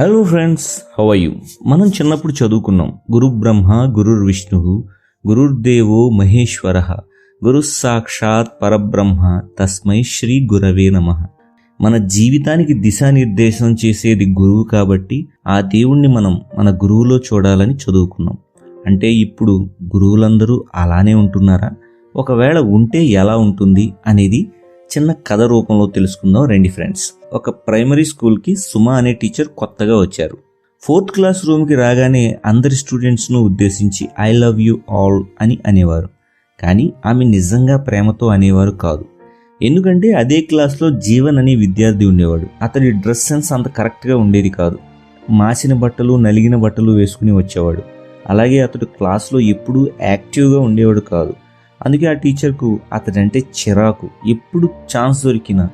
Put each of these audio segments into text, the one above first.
Hello friends how you మనం చిన్నప్పుడు చదువుకున్నాం. గురు బ్రహ్మ గురుర్ విష్ణు గురుర్దేవో మహేశ్వర గురు సాక్షాత్ పరబ్రహ్మ తస్మై శ్రీ గురవే నమ. మన జీవితానికి దిశానిర్దేశం చేసేది గురువు కాబట్టి ఆ దేవుణ్ణి మనం మన గురువులో చూడాలని చదువుకున్నాం. అంటే ఇప్పుడు గురువులందరూ అలానే ఉంటున్నారా? ఒకవేళ ఉంటే ఎలా ఉంటుంది అనేది చిన్న కథ రూపంలో తెలుసుకుందాం రండి ఫ్రెండ్స్ ఒక ప్రైమరీ స్కూల్కి సుమ అనే టీచర్ కొత్తగా వచ్చారు. ఫోర్త్ క్లాస్ రూమ్కి రాగానే అందరి స్టూడెంట్స్ను ఉద్దేశించి ఐ లవ్ యూ ఆల్ అని అనేవారు. కానీ ఆమె నిజంగా ప్రేమతో అనేవారు కాదు. ఎందుకంటే అదే క్లాస్లో జీవన్ అనే విద్యార్థి ఉండేవాడు. అతడి డ్రెస్ సెన్స్ అంత కరెక్ట్గా ఉండేది కాదు. మాసిన బట్టలు నలిగిన బట్టలు వేసుకుని వచ్చేవాడు. అలాగే అతడు క్లాస్లో ఎప్పుడూ యాక్టివ్గా ఉండేవాడు కాదు. అందుకే ఆ టీచర్కు అతడంటే చిరాకు. ఎప్పుడు ఛాన్స్ దొరికినా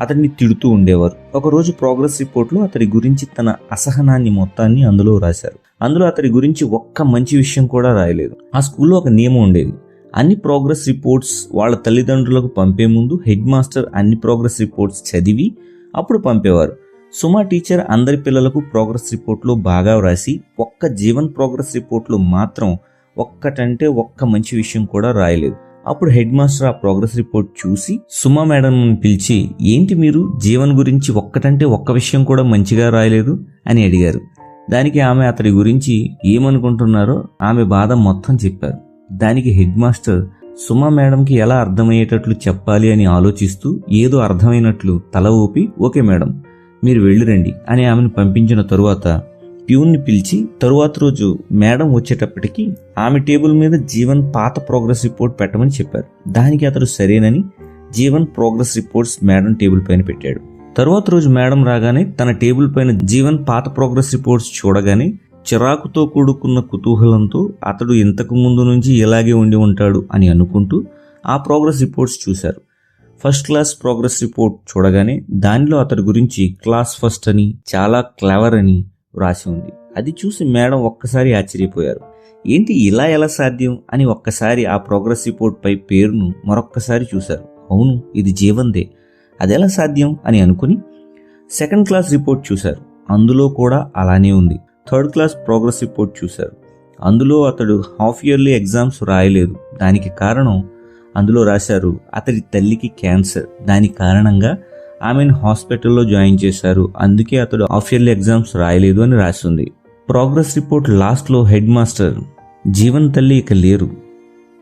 అతన్ని తిడుతూ ఉండేవారు. ఒకరోజు ప్రోగ్రెస్ రిపోర్ట్లో అతడి గురించి తన అసహనాన్ని మొత్తాన్ని అందులో రాశారు. అందులో అతడి గురించి ఒక్క మంచి విషయం కూడా రాయలేదు. ఆ స్కూల్లో ఒక నియమం ఉండేది. అన్ని ప్రోగ్రెస్ రిపోర్ట్స్ వాళ్ళ తల్లిదండ్రులకు పంపే ముందు హెడ్ మాస్టర్ అన్ని ప్రోగ్రెస్ రిపోర్ట్స్ చదివి అప్పుడు పంపేవారు. సుమా టీచర్ అందరి పిల్లలకు ప్రోగ్రెస్ రిపోర్ట్లో బాగా వ్రాసి ఒక్క జీవన్ ప్రోగ్రెస్ రిపోర్ట్లో మాత్రం ఒక్కటంటే ఒక్క మంచి విషయం కూడా రాయలేదు. అప్పుడు హెడ్ మాస్టర్ ఆ ప్రోగ్రెస్ రిపోర్ట్ చూసి సుమా మేడం పిలిచి ఏంటి మీరు జీవన్ గురించి ఒక్కటంటే ఒక్క విషయం కూడా మంచిగా రాయలేదు? అని అడిగారు. దానికి ఆమె అతడి గురించి ఏమనుకుంటున్నారో ఆమె బాధ మొత్తం చెప్పారు. దానికి హెడ్ మాస్టర్ సుమా మేడంకి ఎలా అర్థమయ్యేటట్లు చెప్పాలి అని ఆలోచిస్తూ ఏదో అర్థమైనట్లు తల ఊపి ఓకే మేడం మీరు వెళ్ళిరండి అని ఆమెను పంపించిన తరువాత ప్యూన్ని పిలిచి తరువాత రోజు మేడం వచ్చేటప్పటికి ఆమె టేబుల్ మీద జీవన్ పాత ప్రోగ్రెస్ రిపోర్ట్ పెట్టమని చెప్పారు. దానికి అతడు సరేనని Jeevan progress reports madam table పైన పెట్టాడు. తరువాత రోజు మేడం రాగానే తన టేబుల్ పైన జీవన్ పాత ప్రోగ్రెస్ రిపోర్ట్స్ చూడగానే చిరాకుతో కూడుకున్న కుతూహలంతో అతడు ఇంతకు ముందు నుంచి ఇలాగే ఉండి ఉంటాడు అని అనుకుంటూ ఆ ప్రోగ్రెస్ రిపోర్ట్స్ చూశారు. ఫస్ట్ క్లాస్ ప్రోగ్రెస్ రిపోర్ట్ చూడగానే దానిలో అతడి గురించి క్లాస్ ఫస్ట్ అని చాలా క్లవర్ అని రాసి ఉంది. అది చూసి మేడం ఒక్కసారి ఆశ్చర్యపోయారు. ఏంటి ఇలా ఎలా సాధ్యం అని ఒక్కసారి ఆ ప్రోగ్రెస్ రిపోర్ట్ పై పేరును మరొక్కసారి చూశారు. అవును ఇది జీవందే. అది ఎలా సాధ్యం అని అనుకుని సెకండ్ క్లాస్ రిపోర్ట్ చూశారు. అందులో కూడా అలానే ఉంది. థర్డ్ క్లాస్ ప్రోగ్రెస్ రిపోర్ట్ చూశారు. అందులో అతడు హాఫ్ ఇయర్లీ ఎగ్జామ్స్ రాయలేదు. దానికి కారణం అందులో రాశారు అతడి తల్లికి క్యాన్సర్ దాని కారణంగా ఆమెను హాస్పిటల్లో జాయిన్ చేశారు. అందుకే అతడు హాఫ్ ఇయర్లీ ఎగ్జామ్స్ రాయలేదు అని రాసింది. ప్రోగ్రెస్ రిపోర్ట్ లాస్ట్లో హెడ్ మాస్టర్ జీవన్ తల్లి ఇక లేరు.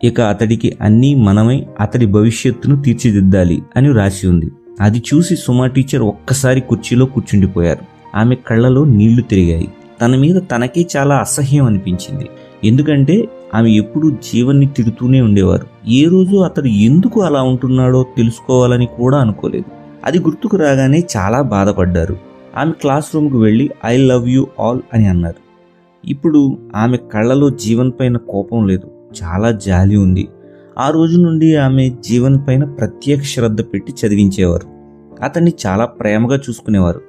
ఇక అతడికి అన్నీ మనమై అతడి భవిష్యత్తును తీర్చిదిద్దాలి అని రాసి ఉంది. అది చూసి సుమా టీచర్ ఒక్కసారి కుర్చీలో కూర్చుండిపోయారు. ఆమె కళ్ళలో నీళ్ళు తిరిగాయి. తన మీద తనకే చాలా అసహ్యం అనిపించింది. ఎందుకంటే ఆమె ఎప్పుడూ జీవన్ని తిడుతూనే ఉండేవారు. ఏ రోజు అతడు ఎందుకు అలా ఉంటున్నాడో తెలుసుకోవాలని కూడా అనుకోలేదు. అది గుర్తుకు రాగానే చాలా బాధపడ్డారు. ఆమె క్లాస్ రూమ్కి వెళ్ళి ఐ లవ్ యూ ఆల్ అని అన్నారు. ఇప్పుడు ఆమె కళ్ళలో జీవన్ పైన కోపం లేదు. చాలా జాలి ఉంది. ఆ రోజు నుండి ఆమె జీవన్ పైన ప్రత్యేక శ్రద్ధ పెట్టి చదివించేవారు. అతన్ని చాలా ప్రేమగా చూసుకునేవారు.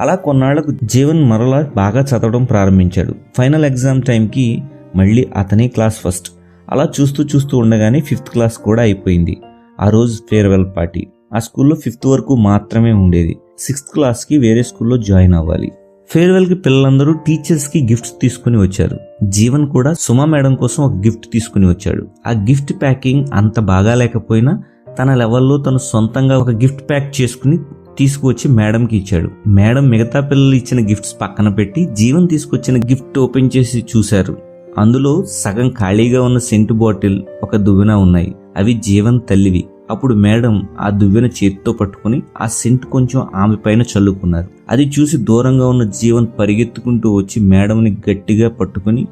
అలా కొన్నాళ్ళకు జీవన్ మరలా బాగా చదవడం ప్రారంభించాడు. ఫైనల్ ఎగ్జామ్ టైంకి మళ్ళీ అతనే క్లాస్ ఫస్ట్. అలా చూస్తూ చూస్తూ ఉండగానే ఫిఫ్త్ క్లాస్ కూడా అయిపోయింది. ఆ రోజు ఫేర్వెల్ పార్టీ. ఆ స్కూల్లో ఫిఫ్త్ వరకు మాత్రమే ఉండేది. సిక్స్త్ క్లాస్కి వేరే స్కూల్లో జాయిన్ అవ్వాలి. ఫేర్వెల్కి పిల్లలందరూ టీచర్స్కి గిఫ్ట్స్ తీసుకుని వచ్చారు. జీవన్ కూడా సుమా మేడం కోసం ఒక గిఫ్ట్ తీసుకుని వచ్చాడు. ఆ గిఫ్ట్ ప్యాకింగ్ అంత బాగా లేకపోయినా తన లెవెల్లో తను సొంతంగా ఒక గిఫ్ట్ ప్యాక్ చేసుకుని తీసుకువచ్చి మేడంకి ఇచ్చాడు. మేడం మిగతా పిల్లలు ఇచ్చిన గిఫ్ట్స్ పక్కన పెట్టి జీవన్ తీసుకొచ్చిన గిఫ్ట్ ఓపెన్ చేసి చూశారు. అందులో సగం ఖాళీగా ఉన్న సెంటు బాటిల్ ఒక దువ్వెన ఉన్నాయి. అవి జీవన్ తల్లివి. అప్పుడు మేడం ఆ దువ్వెన చేతితో పట్టుకుని ఆ సెంట్ కొంచెం ఆమె పైన చల్లుకున్నారు. అది చూసి దూరంగా ఉన్న జీవన్ పరిగెత్తుకుంటూ వచ్చి మేడంని గట్టిగా పట్టుకుని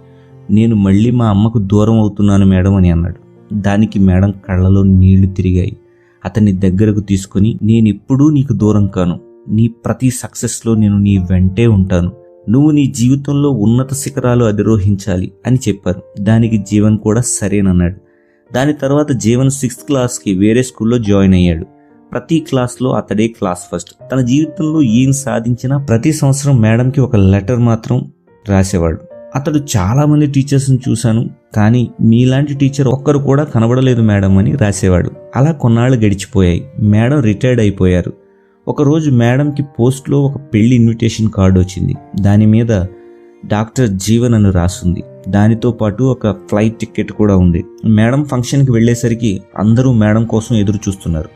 నేను మళ్ళీ మా అమ్మకు దూరం అవుతున్నాను మేడం అని అన్నాడు. దానికి మేడం కళ్ళలో నీళ్ళు తిరిగాయి. అతన్ని దగ్గరకు తీసుకుని నేనెప్పుడూ నీకు దూరం కాను. నీ ప్రతి సక్సెస్లో నేను నీ వెంటే ఉంటాను. నువ్వు నీ జీవితంలో ఉన్నత శిఖరాలు అధిరోహించాలి అని చెప్పారు. దానికి జీవన్ కూడా సరేనన్నాడు. దాని తర్వాత జీవన్ సిక్స్త్ క్లాస్కి వేరే స్కూల్లో జాయిన్ అయ్యాడు. ప్రతి క్లాస్లో అతడే క్లాస్ ఫస్ట్. తన జీవితంలో ఏం సాధించినా ప్రతి సంవత్సరం మేడంకి ఒక లెటర్ మాత్రం రాసేవాడు. అతడు చాలామంది టీచర్స్ని చూశాను కానీ మీలాంటి టీచర్ ఒక్కరు కూడా కనబడలేదు మేడం అని రాసేవాడు. అలా కొన్నాళ్ళు గడిచిపోయాయి. మేడం రిటైర్డ్ అయిపోయారు. ఒకరోజు మేడంకి పోస్ట్లో ఒక పెళ్ళి ఇన్విటేషన్ కార్డు వచ్చింది. దాని మీద డాక్టర్ జీవన్ అని రాసుంది. దానితో పాటు ఒక ఫ్లైట్ టికెట్ కూడా ఉంది. మేడం ఫంక్షన్కి వెళ్ళేసరికి అందరూ మేడం కోసం ఎదురు చూస్తున్నారు.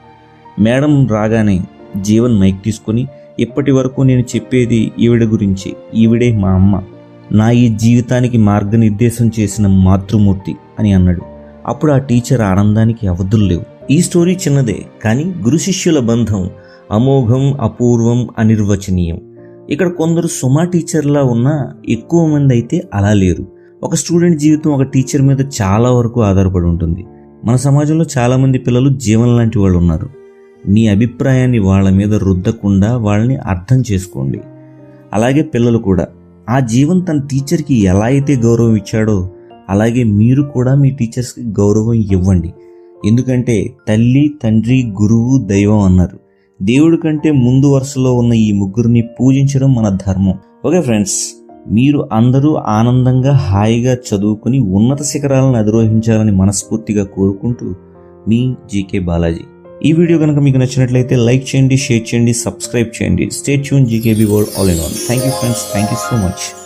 మేడం రాగానే జీవన్ మైక్ తీసుకొని ఇప్పటి వరకు నేను చెప్పేది ఈవిడ గురించి ఈవిడే మా అమ్మ. నా ఈ జీవితానికి మార్గనిర్దేశం చేసిన మాతృమూర్తి అని అన్నాడు. అప్పుడు ఆ టీచర్ ఆనందానికి అవధులు లేవు. ఈ స్టోరీ చిన్నదే కానీ గురు శిష్యుల బంధం అమోఘం అపూర్వం అనిర్వచనీయం. ఇక్కడ కొందరు సుమా టీచర్లా ఉన్నా ఎక్కువ మంది అయితే అలా లేరు. ఒక స్టూడెంట్ జీవితం ఒక టీచర్ మీద చాలా వరకు ఆధారపడి ఉంటుంది. మన సమాజంలో చాలామంది పిల్లలు జీవన్ లాంటి వాళ్ళు ఉన్నారు. మీ అభిప్రాయాన్ని వాళ్ళ మీద రుద్దకుండా వాళ్ళని అర్థం చేసుకోండి. అలాగే పిల్లలు కూడా. ఆ జీవన్ తన టీచర్కి ఎలా అయితే గౌరవం ఇచ్చాడో అలాగే మీరు కూడా మీ టీచర్స్కి గౌరవం ఇవ్వండి. ఎందుకంటే తల్లి తండ్రి గురువు దైవం అన్నారు. దేవుడి కంటే ముందు వరుసలో ఉన్న ఈ ముగ్గురిని పూజించడం మన ధర్మం. Okay friends. మీరు అందరూ ఆనందంగా హాయిగా చదువుకుని ఉన్నత శిఖరాలను అధిరోహించాలని మనస్ఫూర్తిగా కోరుకుంటూ మీ జీకే బాలాజీ. ఈ వీడియో కనుక మీకు నచ్చినట్లయితే లైక్ చేయండి షేర్ చేయండి సబ్స్క్రైబ్ చేయండి. Stay tune GKB world all in all. Thank you friends. Thank you so much.